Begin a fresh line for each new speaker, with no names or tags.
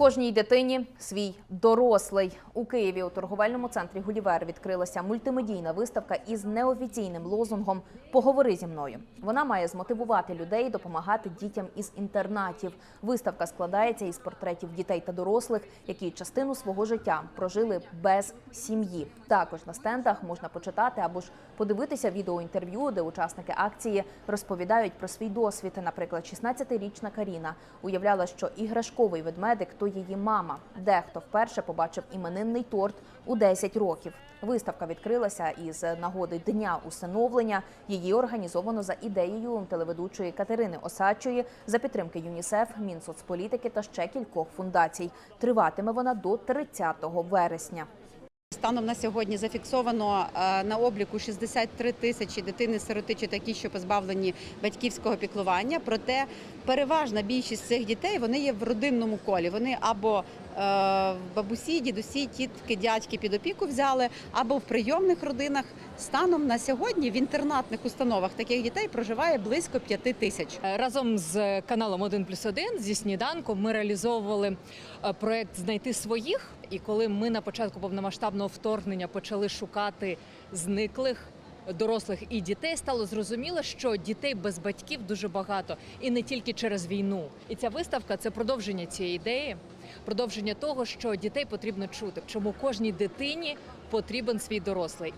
Кожній дитині свій дорослий у Києві у торговельному центрі Гулівер відкрилася мультимедійна виставка із неофіційним лозунгом Поговори зі мною. Вона має змотивувати людей допомагати дітям із інтернатів. Виставка складається із портретів дітей та дорослих, які частину свого життя прожили без сім'ї. Також на стендах можна почитати або ж подивитися відеоінтерв'ю, де учасники акції розповідають про свій досвід. Наприклад, 16-річна Каріна уявляла, що іграшковий ведмедик то її мама. Дехто вперше побачив іменинний торт у 10 років. Виставка відкрилася із нагоди дня усиновлення. Її організовано за ідеєю телеведучої Катерини Осадчої за підтримки ЮНІСЕФ, Мінсоцполітики та ще кількох фундацій. Триватиме вона до 30 вересня.
Станом на сьогодні зафіксовано е, на обліку 63 тисячі дитини-сироти чи такі, що позбавлені батьківського піклування. Проте переважна більшість цих дітей вони є в родинному колі. Вони або бабусі, дідусі, тітки, дядьки під опіку взяли, або в прийомних родинах. Станом на сьогодні в інтернатних установах таких дітей проживає близько 5 тисяч.
Разом з каналом 1 плюс 1 зі сніданком ми реалізовували е, проект Знайти своїх. І коли ми на початку повномасштабного вторгнення почали шукати зниклих. Дорослих і дітей стало зрозуміло, що дітей без батьків дуже багато, і не тільки через війну. І ця виставка це продовження цієї ідеї, продовження того, що дітей потрібно чути, чому кожній дитині потрібен свій дорослий.